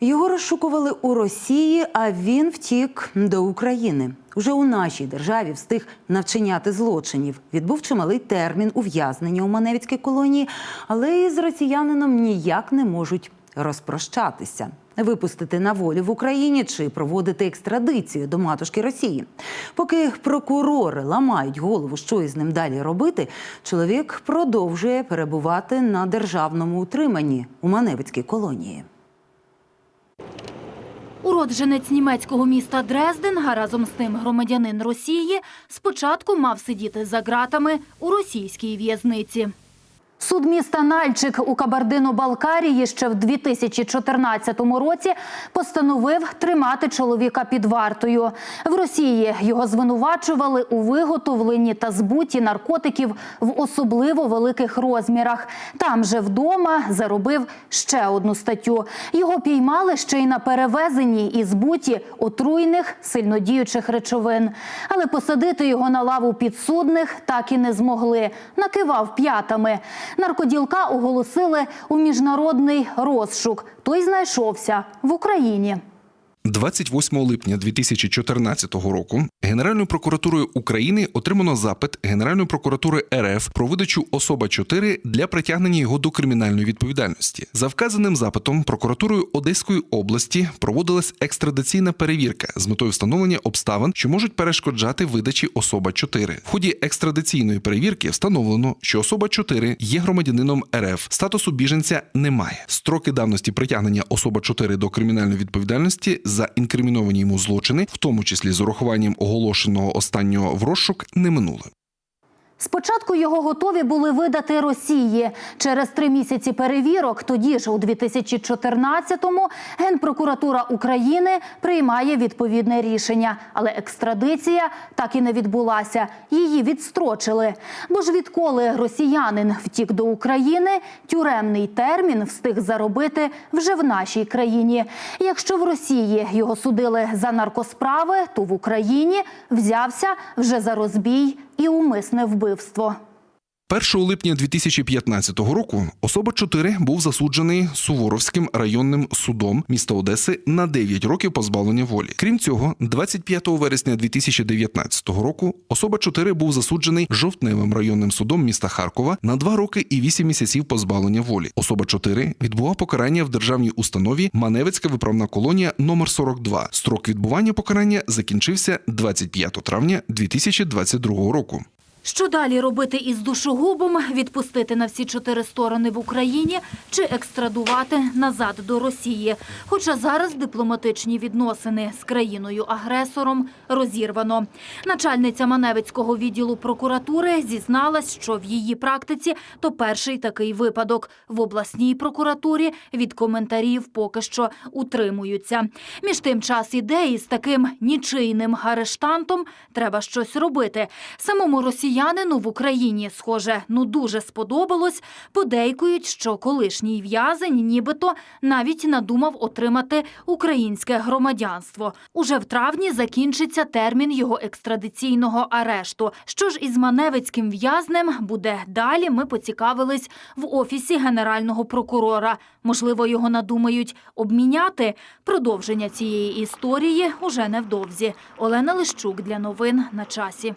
Його розшукували у Росії, а він втік до України. Уже у нашій державі встиг навчиняти злочинів. Відбув чималий термін ув'язнення у Маневицькій колонії, але із росіянином ніяк не можуть розпрощатися. Випустити на волю в Україні чи проводити екстрадицію до матушки Росії. Поки прокурори ламають голову, що із ним далі робити, чоловік продовжує перебувати на державному утриманні у Маневицькій колонії. Уродженець німецького міста Дрезден, а разом з тим громадянин Росії, спочатку мав сидіти за ґратами у російській в'язниці. Суд міста Нальчик у Кабардино-Балкарії ще в 2014 році постановив тримати чоловіка під вартою. В Росії його звинувачували у виготовленні та збуті наркотиків в особливо великих розмірах. Там же вдома заробив ще одну статтю. Його піймали ще й на перевезенні і збуті отруйних сильнодіючих речовин. Але посадити його на лаву підсудних так і не змогли. Накивав п'ятами. Наркоділка оголосили у міжнародний розшук. Той знайшовся в Україні. 28 липня 2014 року Генеральною прокуратурою України отримано запит Генеральної прокуратури РФ про видачу особа 4 для притягнення його до кримінальної відповідальності. За вказаним запитом прокуратурою Одеської області проводилась екстрадиційна перевірка з метою встановлення обставин, що можуть перешкоджати видачі особа 4. В ході екстрадиційної перевірки встановлено, що особа 4 є громадянином РФ. Статусу біженця немає. Строки давності притягнення особа 4 до кримінальної відповідальності за інкриміновані йому злочини, в тому числі з урахуванням оголошеного останнього в розшук, не минули. Спочатку його готові були видати Росії. Через три місяці перевірок, тоді ж у 2014-му, Генпрокуратура України приймає відповідне рішення. Але екстрадиція так і не відбулася. Її відстрочили. Бо ж відколи росіянин втік до України, тюремний термін встиг заробити вже в нашій країні. Якщо в Росії його судили за наркосправи, то в Україні взявся вже за розбій і умисне вбивство. 1 липня 2015 року особа 4 був засуджений Суворовським районним судом міста Одеси на 9 років позбавлення волі. Крім цього, 25 вересня 2019 року особа 4 був засуджений жовтневим районним судом міста Харкова на 2 роки і 8 місяців позбавлення волі. Особа 4 відбував покарання в державній установі Маневицька виправна колонія номер 42. Строк відбування покарання закінчився 25 травня 2022 року. Що далі робити із душогубом? Відпустити на всі чотири сторони в Україні чи екстрадувати назад до Росії? Хоча зараз дипломатичні відносини з країною-агресором розірвано. Начальниця Маневицького відділу прокуратури зізналась, що в її практиці то перший такий випадок. В обласній прокуратурі від коментарів поки що утримуються. Між тим час іде і з таким нічийним арештантом треба щось робити. Самому росіянину в Україні, схоже, ну дуже сподобалось. Подейкують, що колишній в'язень нібито навіть надумав отримати українське громадянство. Уже в травні закінчиться термін його екстрадиційного арешту. Що ж із маневицьким в'язнем буде далі? Ми поцікавились в офісі генерального прокурора. Можливо, його надумають обміняти. Продовження цієї історії уже невдовзі. Олена Лищук для новин на часі.